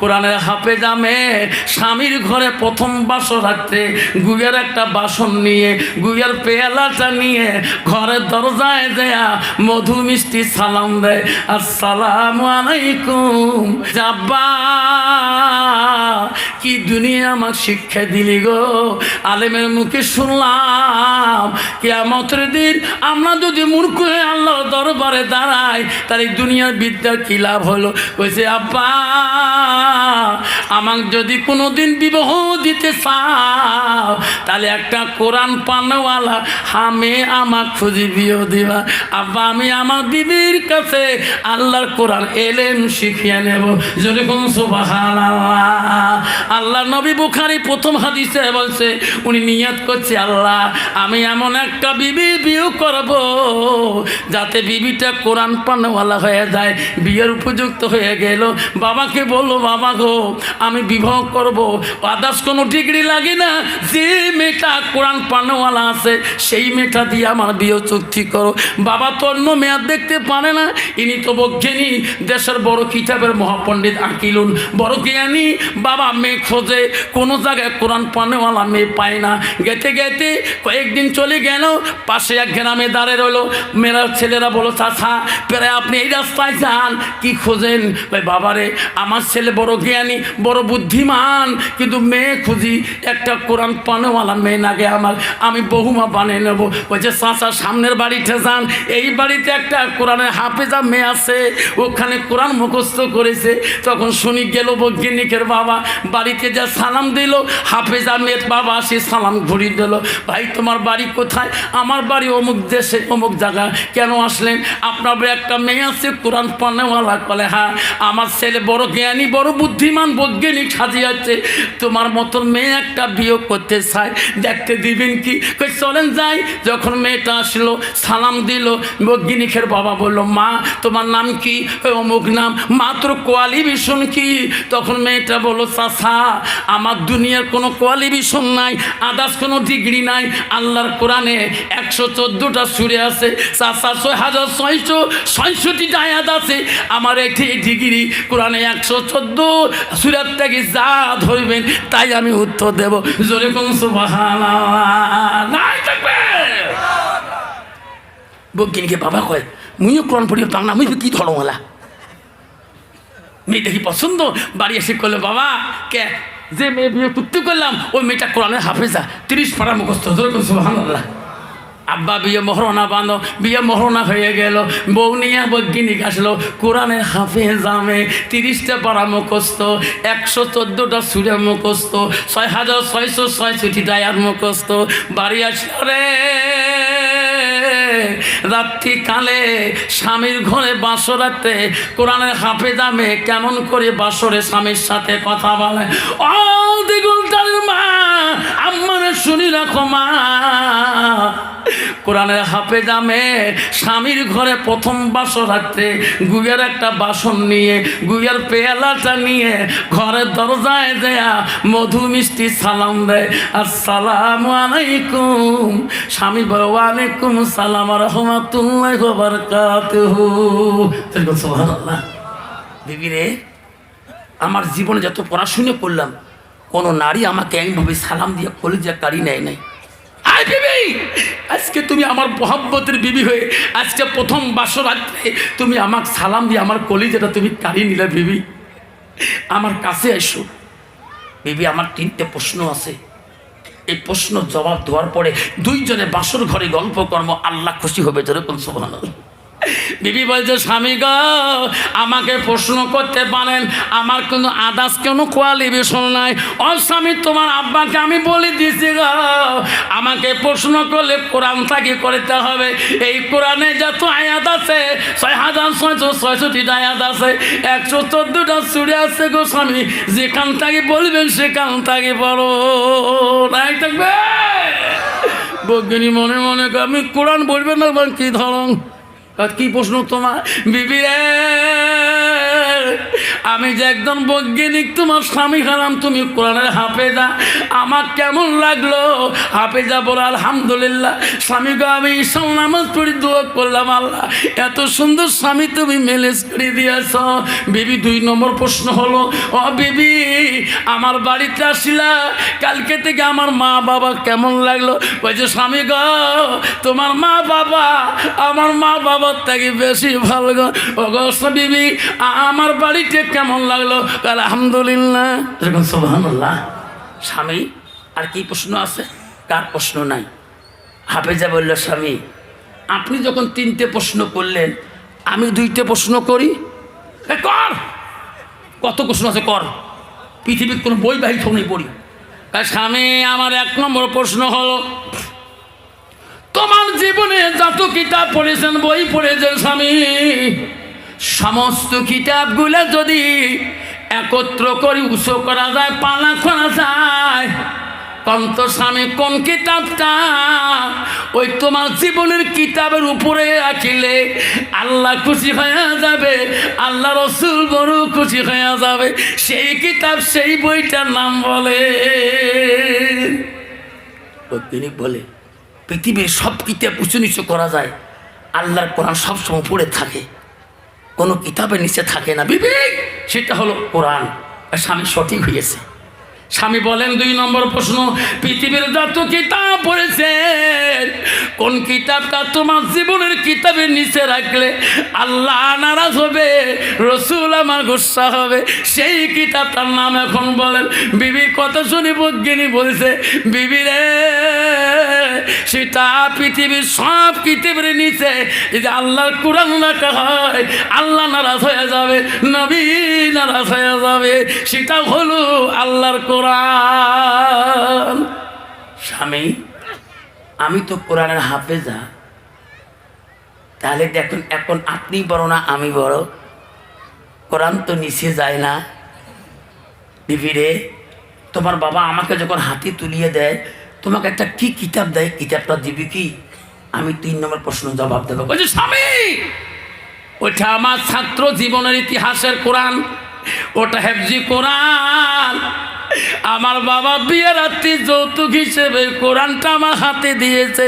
কোরআনের হাফে জামে স্বামীর ঘরে প্রথম বাসর রাখতে গুগের একটা বাসন নিয়ে গুগের পেয়ালাটা নিয়ে ঘরের দরজায় দেয়া মধু মিষ্টি সালাম দেয়। আসসালাম আলাইকুম। যাব্বা কি দুনিয়া আমার শিক্ষা দিলি গো? আলেমের মুখে শুনলাম, কেয়ামতের দিন আমরা যদি মূর্খ হয়ে আল্লাহ দরবারে দাঁড়াই, তাহলে দুনিয়ার বিদ্যার কি লাভ হলো? কইছে, আব্বা আমাকে যদি কোনো দিন বিবাহ দিতে চাও, তাহলে একটা কোরআন পানওয়ালা হামে আমার খুঁজি বিয়ে দিবা। আব্বা, আমি আমার বিবির কাছে আল্লাহর কোরআন এলেম শিখিয়ে নেব। যেরকম সুবাহান আল্লাহ নবী বুখারি প্রথম হাদিসে বলছে, উনি নিয়াত করছে, আল্লাহ, আমি এমন একটা বিবি বিয়ে করব যাতে বিবিটা কোরআন পানওয়ালা হয়ে যায়, বিয়ের উপযুক্ত হয়ে গেল। বাবাকে বলল বাবা গো, আমি বিবাহ করব। আদার্স কোনো ডিগ্রি লাগে না। যে মেয়েটা কোরআন পানওয়ালা আছে, সেই মেয়েটা দিয়ে আমার বিয়ে চুক্তি করো। বাবা তো অন্য মেয়াদ দেখতে পারে না। ইনি তো বজ্ঞানী দেশের বড় কিতাবের মহাপণ্ডিত আঁকিলুন। বড় জ্ঞানী। বাবা মেয়ে খোঁজে। কোনো জায়গায় কোরআন পানেওয়ালা মেয়ে পায় না। গেতে গেতে কয়েকদিন চলে গেল। পাশে এক গ্রামে দাঁড়ে রইল। মেয়েরা, ছেলেরা বলো চাষা প্রায় আপনি এই রাস্তায় যান। কি খোঁজেন? বাবারে, আমার ছেলে বড় জ্ঞানী, বড় বুদ্ধিমান। কিন্তু মেয়ে খুঁজি, একটা কোরআন পানেওয়ালা মেয়ে নাগে আমার, আমি বহুমা বানিয়ে নেব। বলছে চাষা সামনের বাড়িতে যান, এই বাড়িতে একটা কোরআনের হাফেজা মেয়ে আছে, ওখানে কোরআন মুখস্থ করেছে। তখন শুনি গেল বৈজ্ঞানিকের বাবা, বাড়িতে যা সালাম দিল, হাফেজা মেয়ের বাবা সে সালাম ঘুরি দিল, ভাই, তোমার বাড়ি কোথায়? আমার বাড়ি অমুক দেশে, অমুক জায়গা কেন আসলেন? আপনার একটা মেয়ে আছে, কোরআন পানেওয়ালা বলে হ্যাঁ আমার ছেলে বড় জ্ঞানী, বড় বুদ্ধিমান বৈজ্ঞানিক সাজিয়াচ্ছে তোমার মতন মেয়ে একটা বিয়ে করতে চায়, দেখতে দিবেন কি? চলেন যাই। যখন মেয়েটা আসলো, সালাম দিল, বৈজ্ঞানিকের বাবা বলল, মা, তোমার নাম কি? অমুক নাম। মাত্র কোয়ালিভিশন কি? তখন মেয়েটা বলল চাষা আমার দুনিয়ার কোনো কোয়ালিভিশন নাই, আদার্স কোনো ডিগ্রি নাই। আল্লাহর কোরআনে একশো চোদ্দোটা সুরে আছে চাষা ছয় হাজার ছয়শো ছয়ষট্টিটা আয়াত আছে। আমার একটি ডিগ্রি, কোরআনে একশো চোদ্দ সুরের থেকে যা ধরবেন তাই আমি উত্তর দেব। জোরে কোন বৈজ্ঞানিকে বাবা কয়, মুইও কোরআন পড়ি, বাংলা মুই কি ধরো হলা মেয়ে দেখি পছন্দ? বাড়ি এসে করল বাবা, কে, যে মেয়ে বিয়ে করলাম, ওই মেয়েটা কোরআনের হাফেজা, তিরিশ পাড়া মুখস্থ। সুবহানাল্লাহ। আব্বা, বিয়ে মহরণা বাঁধো, বিয়ে মহরণা হয়ে গেল। বউ নিয়ে বৈজ্ঞানিক আসলো কোরআনের হাফেজামে তিরিশটা পাড়া মুখস্থ, একশো চোদ্দোটা সুরে মুখস্থ, ছয় হাজার ছয়শো ছয় ছয়ষট্টি ডায়ার মুখস্থ। বাড়ি আসলো রে। রাত্রিকালে স্বামীর ঘরে বাসরাতে কোরআনের হাফে দামে কেমন করে বাসরে স্বামীর সাথে কথা বলে? ও দ্বিগুণ মা, আম্মারে শুনি রাখো মা। কোরআনের হাফে দামে স্বামীর ঘরে প্রথম বাসর রাখতে গুগের একটা বাসন নিয়ে গুগের পেয়ালাটা নিয়ে ঘরের দরজায় দেয়া মধু মিষ্টি সালাম দেয়। আসসালাম আলাইকুম। স্বামী বলে সালাম রহমাতুল্লাহ বারকাতুহু। রে, আমার জীবনে যত পড়াশুনো করলাম, কোনো নারী আমাকে এইভাবে সালাম দিয়ে কলিজা কারি নেয় নাই। আয় বিবি! আজকে তুমি আমার মহাব্বতের বিবি হয়ে আজকে প্রথম বাসরাত্রে তুমি আমার সালাম দিয়ে আমার কলিজাটা তুমি কারি নিলে বিবি। আমার কাছে এসো। বিবি, আমার তিনটে প্রশ্ন আছে। এই প্রশ্ন জবাব দেওয়ার পরে দুইজনে বাসর ঘরে গল্প কর্ম আল্লাহ খুশি হবে যেরকম সোহান বিবি বলছে, স্বামী গো, আমাকে প্রশ্ন করতে পারেন, আমার কোনো আদার্স কোনো কোয়ালিফিকেশন নাই। ও স্বামী, তোমার আব্বাকে আমি বলে দিয়েছি গো, আমাকে প্রশ্ন করলে কোরআন থাকি করতে হবে। এই কোরআনে যত আয়াত আছে, ছয় হাজার ছয়শো ছয়ষট্টিটা আয়াত আছে, একশো চোদ্দোটা চুড়ে আছে গো স্বামী, যেখান থেকে বলবেন, সেখান থেকে বলো নাই থাকবে? বৈজ্ঞানিক মনে মনে আমি কোরআন বলবেন না কি ধরন? কি প্রশ্ন তোমার বিবি রে আমি যে একজন বৈজ্ঞানিক, তোমার স্বামী হারাম, তুমি কোরআনের হাফেজা। আমার কেমন লাগল? হাফেজা বলো, আলহামদুলিল্লাহ, স্বামী গো, আমি ঈশান নামাজ পড়ি, দোয়া করলাম আল্লাহ। এত সুন্দর স্বামী তুমি মেলেজ করে দিয়েছ। বিবি, দুই নম্বর প্রশ্ন হলো, ও বিবি, আমার বাড়িতে আসিলা? কালকে থেকে আমার মা বাবা কেমন লাগল? বলছে, স্বামী গো, তোমার মা বাবা, আমার মা বাবার থেকে বেশি ভালো গো। ও গো বিবি আমার বাড়িতে কেমন লাগল? আলহামদুলিল্লাহ। এরকম স্বামী, আর কি প্রশ্ন আছে? কার প্রশ্ন নাই? হাফেজা বলল, স্বামী, আপনি যখন তিনটে প্রশ্ন করলেন, আমি দুইটে প্রশ্ন করি? কর! কত প্রশ্ন আছে কর। পৃথিবীর কোনো বই বাহির নেই, পড়ি। তাই স্বামী, আমার এক নম্বর প্রশ্ন হলো, তোমার জীবনে যত কিতাব পড়েছেন, বই পড়েছেন, স্বামী সমস্ত কিতাবগুলো যদি একত্র করে উঁচু করা যায়, পালা করা যায়, কন্ত স্বামী, কোন কিতাবটা? ওই তোমার জীবনের কিতাবের উপরে রাখিলে আল্লাহ খুশি হয়ে যাবে, আল্লাহ রসুল বড় খুশি হয়ে যাবে। সেই কিতাব, সেই বইটার নাম বলে। বৈজ্ঞানিক বলে, পৃথিবীর সব কিতাব উঁচু নিচু করা যায়, আল্লাহর কোরআন সবসময় পড়ে থাকে। কোনো কিতাবের নিচে থাকে না। বিবেক, সেটা হলো কোরআন। স্বামী সঠিক হয়েছে স্বামী বলেন দুই নম্বর প্রশ্ন, পৃথিবীর যত কিতাব পড়েছেন কোন কিতাবটা তোমার জীবনের কিতাবের নিচে রাখলে আল্লাহ নারাজ হবে, রসুল আমার গুসা হবে। সেই কিতাবটার নাম এখন বলেন বিবির কথা শুনি বজ্ঞানী বলছে, বিবি রে সেটা পৃথিবীর সব কিতাবের নিচে যদি আল্লাহর কোরআন রাখা হয়, আল্লাহ নারাজ হয়ে যাবে, নবী নারাজ হয়ে যাবে। সেটা হলো আল্লাহর কোরআন। স্বামী আমি তো কোরআনের হাফেজা। তাহলে দেখুন, এখন আপনি বড় না আমি বড়। কোরআন তো নিচে যায় না। বিবিরে তোমার বাবা আমাকে যখন হাতে তুলিয়ে দেয়, তোমাকে একটা কি কিতাব দেয়? কিতাবটা দিবি কি? আমি তিন নম্বর প্রশ্ন জবাব দেবো। বলছি, স্বামী, ওইটা আমার ছাত্র জীবনের ইতিহাসের কোরআন, ওটা হেফজি কোরআন। আমার বাবা বিয়ে রাত্রি যৌতুক হিসেবে কোরআনটা আমার হাতে দিয়েছে।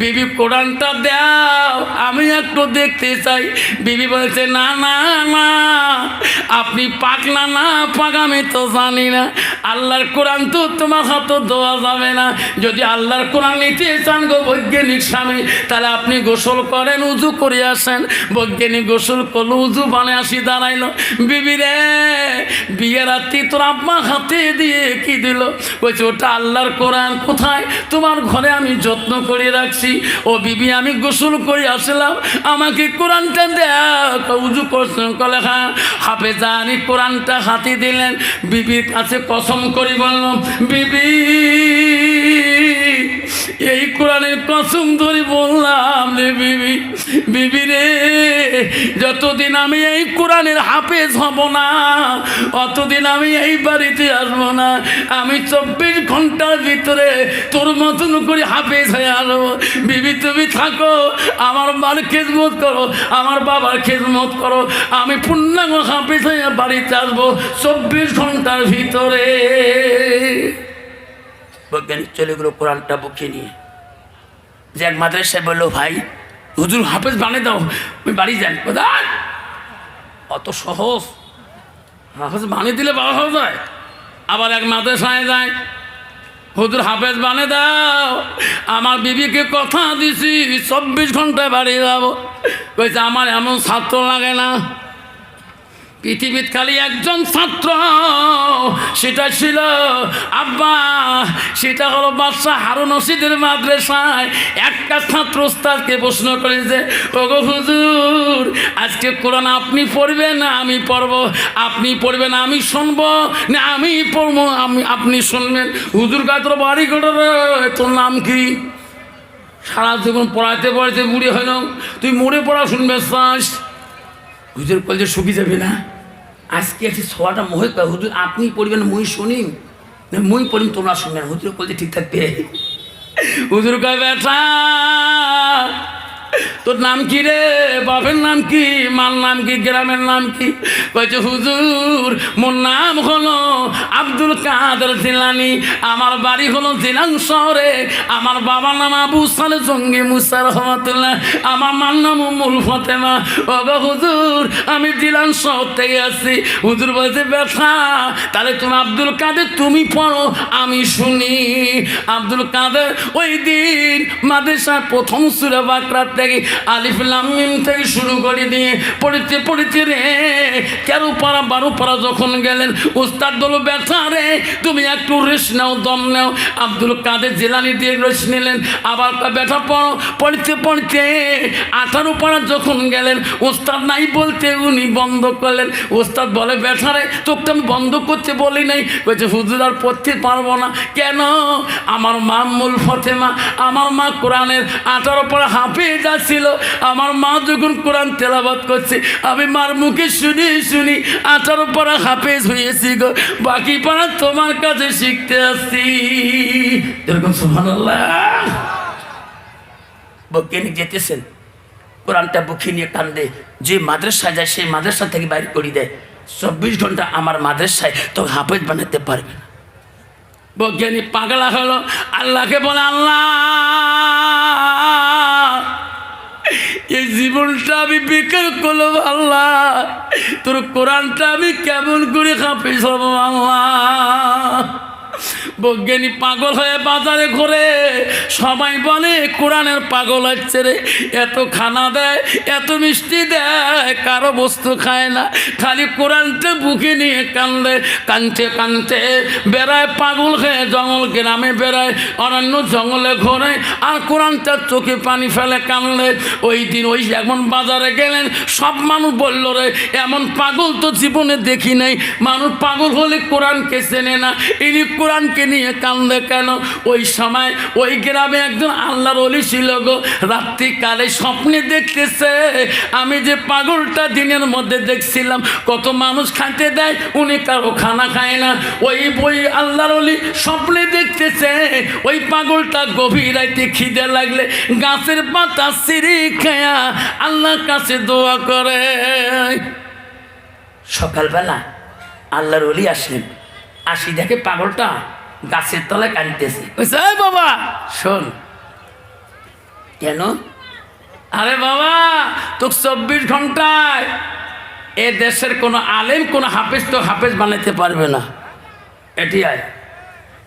বিবি কোরআনটা দাও, আমি একটু দেখতে চাই। বিবি বলছে, না না না, আপনি পাকলা না, পাক, আমি তো জানি না। আল্লাহর কোরআন তো তোমার হাতে দেওয়া যাবে না। যদি আল্লাহর কোরআন নিতে চান গো বৈজ্ঞানিক স্বামী, তাহলে আপনি গোসল করেন, উজু করে আসেন। বৈজ্ঞানিক গোসল করল, উজু বানে আসি দাঁড়াইলো। বিবি রে, বিয়ে রাত্রি তোর আব্বা হাতে দিয়ে কি দিল? বলছে, ওটা আল্লাহর কোরআন। কোথায়? তোমার ঘরে আমি যত্ন করে রাখছি। ও বিবি, আমি গোসল করে আসলাম। আমাকে কোরআনটা দেয়া উজু করছেন কলে হ্যাঁ হাফে জানি কোরআনটা হাতে দিলেন। বিবির কাছে কসম করি বললাম, বিবি এই কোরআনের কসম ধরে বললাম রে বিবি বিবি রে, যতদিন আমি এই কোরআনের হাফেজ হব না, অতদিন আমি এই বাড়িতে আসব না, আমি চব্বিশ ঘণ্টার ভিতরে তোর মতন করে হাফেজ হয়ে আসব। বিবি, তুমি থাকো, আমার মার খেজমত করো, আমার বাবার খেজমত করো, আমি পূর্ণাঙ্গ হাফেজ হয়ে বাড়িতে আসব চব্বিশ ঘণ্টার ভিতরে। বৈজ্ঞানিক চলে গেলো কোরআনটা বুকে নিয়ে। যে এক মাদ্রাসায় বলল, ভাই, হুজুর হাফেজ বানিয়ে দাও, আমি বাড়ি যান কোথায়? অত সহজ। হাফেজ বানিয়ে দিলে বাবা হয়ে যায়। আবার এক মাদ্রাসায় যায়, হুজুর হাফেজ বানিয়ে দাও, আমার বিবিকে কথা দিছি, চব্বিশ ঘন্টায় বাড়ি যাব। কইছে, আমার এমন ছাত্র লাগে না। পৃথিবীর খালি একজন ছাত্র, সেটা ছিল আব্বা, সেটা হলো বাদশা হারুন রশিদের মাদ্রাসায়। একটা ছাত্র ওস্তাদকে প্রশ্ন করেছে ওগো হুজুর, আজকে কোরআন আপনি পড়বেন না আমি পড়ব? আপনি পড়বেন আমি শুনব? না, আমি পড়ব, আমি, আপনি শুনবেন? হুজুর গাত্র বাড়ি করে তোর নাম কি? সারা জীবন পড়াইতে পড়াইতে বুড়ি হইল তুই মরে পড়া শুনবে চাস হুজুর কলেজে শুকি যাবে না? আজকে আছে সবাটা পায় হুজুর, আপনি পড়বেন মুই শুনি মুই পড়িম তোমরা শুনবেন হুজুর বলতে ঠিকঠাক পেয়ে হুজুর কয়, বেটা তোর নাম কি রে? বাপের নাম কি? মার নাম কি? গ্রামের নাম কি? কয়েছে হুজুর, মোর নাম হলো আব্দুল কাদের জিলানি। আমার বাড়ি হলো জিলান শহরে। আমার বাবার নাম আবু সালে জঙ্গি মুসা রহমতুল্লাহ। আমার মার নাম উমুল ফতেমা। ও হুজুর, আমি জিলান শহর থেকে আসছি। হুজুর বলছে, ব্যথা, তাহলে তুমি আব্দুল কাদের তুমি পড়ো, আমি শুনি। আব্দুল কাদের ওই দিন মাদ্রাসার প্রথম সুরা বাকরাত থেকে আলিফ লাম মিম থেকে শুরু করে দিয়ে পড়িতে পড়িতে রে তেরো পাড়া বারো পাড়া যখন গেলেন, উস্তাদ বলো ব্যথা রে, তুমি একটু রেস্ট নাও, দম নাও। আব্দুল কাদের জেলানি দিয়ে রেস্ট নিলেন। আবার ব্যথা পড়ো। পড়িতে পড়িতে আঠারো পাড়া যখন গেলেন ওস্তাদ নাই বলতে উনি বন্ধ করলেন। উস্তাদ বলে, ব্যথা রে, তোকে আমি বন্ধ করতে বলি নাই। বলছে হুজুর, আর পড়তে পারব না। কেন? আমার মা মূল ফতেমা, আমার মা কোরআনের আঠারো পড়া হাফিজ ছিল। আমার মা যখন কোরআন তেলাবাদ করছে, আমি মার মুখে শুনি শুনি আঠারো পড়া হাফেজ হয়েছি গো। বাকি পাড়া তোমার কাছে শিখতে আসছি। এরকম সুবহানাল্লাহ। বৈজ্ঞানিক যেতেছেন। কোরআনটা বুকে নিয়ে কান্দে যে মাদ্রাসায় যায়, সেই মাদ্রাসা থেকে বাইর করে দেয়। চব্বিশ ঘণ্টা আমার মাদ্রাসায় তো হাফেজ বানাতে পারবে না। বৈজ্ঞানিক পাগলা হলো। আল্লাহকে বলে, আল্লাহ! আমি বিকেল করলাম আল্লাহ। তোর কোরআনটা আমি কেমন করে হাফেজ হব আল্লাহ। বৈজ্ঞানিক পাগল হয়ে বাজারে ঘুরে। সবাই বলে, কোরআনের পাগল হচ্ছে রে, এত খানা দেয়, এত মিষ্টি দেয়, কারও বস্তু খায় না। খালি কোরআনটা বুকে নিয়ে কান্দে কানতে কানতে বেড়ায় পাগল হয়ে জঙ্গল গ্রামে বেড়ায়, অরণ্য জঙ্গলে ঘোরে, আর কোরআনটার চোখে পানি ফেলে কানলে। ওই দিন ওই এমন বাজারে গেলেন, সব মানুষ বলল রে, এমন পাগল তো জীবনে দেখি নাই। মানুষ পাগল হলে কোরআনকে চেনে না। ইনি কোরআনকে নিয়ে কান্দে কেন? ওই সময় ওই গ্রামে একজন আল্লাহর অলি ছিল গো। রাত্রিকালে স্বপ্নে দেখতেছে। আমি যে পাগলটা দিনের মধ্যে দেখছিলাম, কত মানুষ খাইতে দেয়, উনি কারও খানা খায় না। ওই বই আল্লাহর অলি স্বপ্নে দেখতেছে। ওই পাগলটা গভীর রাইতে খিদে লাগলে গাছের পাতা সিঁড়ি খেয়া আল্লাহর কাছে দোয়া করে। সকালবেলা আল্লাহর অলি আসলেন। আসি দেখে পাগলটা গাছের তলায় কাঁদতেছে। কইছে, বাবা! শোন। কেন? আরে বাবা তো চব্বিশ ঘন্টায় এ দেশের কোনো আলেম কোনো হাফেজ তো হাফেজ বানাইতে পারবে না। এটি আয়।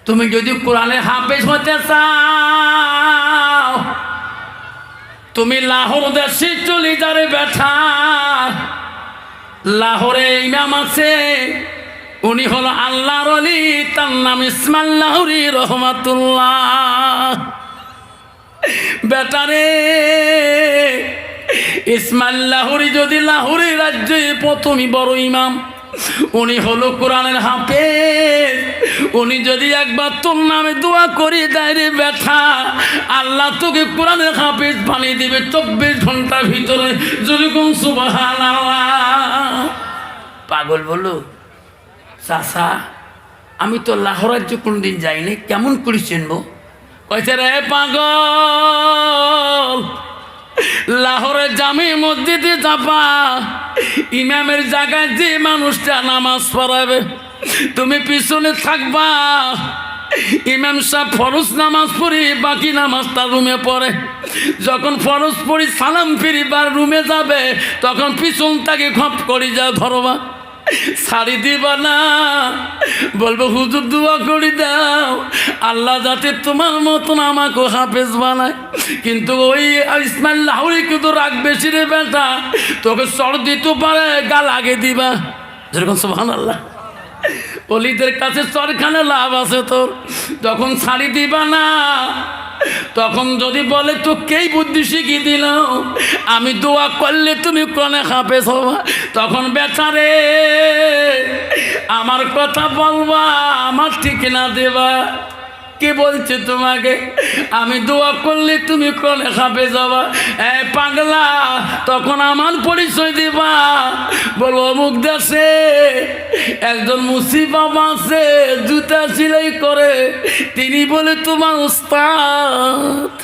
তুমি যদি কোরআনের হাফেজ হতে চাও তুমি লাহোর দেশে চলে যারে ব্যথা লাহোরে ইমাম আছে উনি হলো আল্লাহর অলি তার নাম ইসমাল লাহুরি রহমাতুল্লাহ। বেটারে ইসমাইল লাহুরি যদি লাহুরি রাজ্যে প্রথমই বড় ইমাম, উনি হলো কোরআনের হাফেজ। উনি যদি একবার তোর নামে দোয়া করি দেয় রে ব্যথা আল্লাহ তোকে কোরআনের হাফেজ বানিয়ে দিবে চব্বিশ ঘণ্টার ভিতরে। যেরকম সুবাহ পাগল বলো চাষা আমি তো লাহোর রাজ্য কোনোদিন যাইনি। কেমন করে চিনবো? কয়েছে রে পাগল লাহোরের জামি মসজিদে চাপা, ইমামের জায়গায় যে মানুষটা নামাজ পড়াবে, তুমি পিছনে থাকবা। ইমাম সাহেব ফরজ নামাজ পড়ি, বাকি নামাজ তার রুমে পড়ে। যখন ফরজ পড়ি, সালাম ফিরিবার রুমে যাবে, তখন পিছন তাকে খপ করি যা ধরবা। শাড়ি দিবা না। বলব, হুজুর, দোয়া করি দাও। আল্লাহ যাতে তোমার মতন আমাকে হাফেজ বানায়। কিন্তু ওই ইসমাইল লাহুরি কিন্তু রাগ বেশি রে বেটা। তোকে সর দিতে পারে গা লাগে দিবা। যেরকম সোহান আল্লাহ অলিদের কাছে চরখানে লাভ আছে তোর। যখন শাড়ি দিবা না তখন যদি বলে তো কেই বুদ্ধি শিখিয়ে দিল আমি দোয়া করলে তুমি কনে খাপে হবা। তখন, বেচারে, আমার কথা বলবা, আমার ঠিকানা দেবা। কে বলছে তোমাকে? আমি দোয়া করলে তুমি কনে খাবে যাবা? এ পাগলা, তখন আমার পরিচয় দিবা। বলব অমুক দেশে একজন মুসি বাবা আছে, জুতা সিলাই করে। তিনি বলে, তোমার উস্তাদ।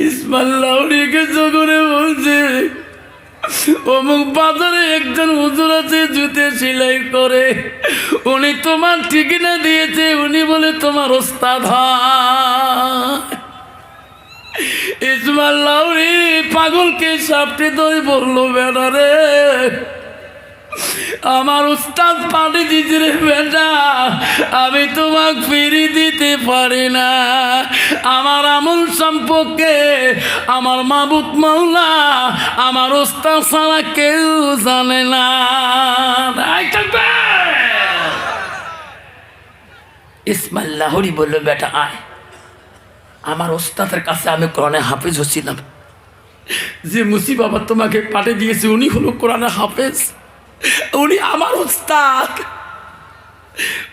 ইসমাল্লাহরি কিছু করে বলছে? অমুক বাজারে একজন হুজুর আছে, জুতে সেলাই করে। উনি তোমার ঠিকানা দিয়েছে, উনি বলে তোমার ওস্তাদ ইসমাল লাউরি পাগলকে সাপটি দই বলল, বেটা রে আমার উস্তাদ পানি দিতে রে বেটা, আমি তোমাকে ফিরি দিতে পারি না। আমার আমল সম্পর্কে আমার মাবুত মাওলা, আমার উস্তাদ ছাড়া কেউ জানে না। এই থাকবে। ইসমাইল লাহরি বলল, বেটা, আয়। আমার ওস্তাদের কাছে আমি কোরআনে হাফেজ হচ্ছিলাম। যে মুসি বাবা তোমাকে পাঠিয়ে দিয়েছে, উনি হলো কোরআনে হাফেজ। উনি আমার ওস্তাদ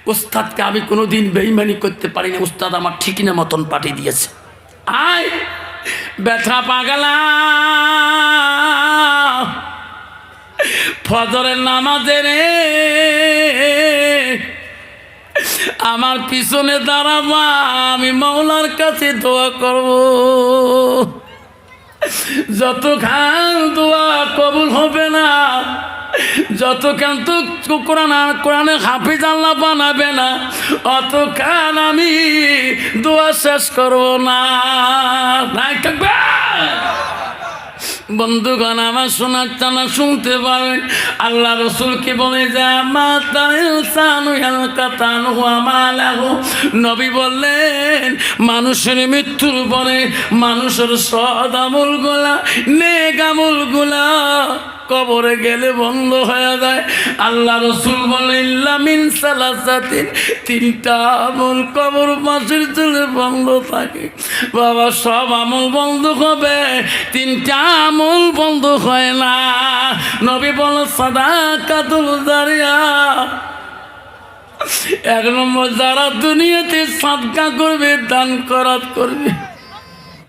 উস্তাদকে আমি কোনোদিন বেইমানি করতে পারিনি, উস্তাদ আমার ঠিকিনা মতন পাঠিয়ে দিয়েছে। আয়, ব্যথা পাগলা। ফজরের নামাজে রে। আমার পিছনে দাঁড়াবা, আমি মাওলার কাছে দোয়া করব। যত খান দোয়া কবুল হবে না যত খান তো কোরআন কোরআনে হাফিজ আল্লাহ বানাবে না অত কান আমি দোয়া শেষ করব না। থাকবে? বন্ধুগণ, আমার শোনার টানা শুনতে পারেন আল্লাহ রসুলকে বলে, যা নবী বললেন, মানুষের মৃত্যুর পরে মানুষের সদ আমল গোলা নেক আমল গোলা কবরে গেলে বন্ধ হয়ে যায়। আল্লাহ রসুল বলেন তিনটা আমল কবর মাসের চলে বন্ধ থাকে। বাবা, সব আমল বন্ধ হবে। তিনটা আমল বন্ধ হয় না। নবী বল সাদা কাতুল দাঁড়িয়া এক নম্বর, যারা দুনিয়াতে সাদকা করবে, দান করাত করবে।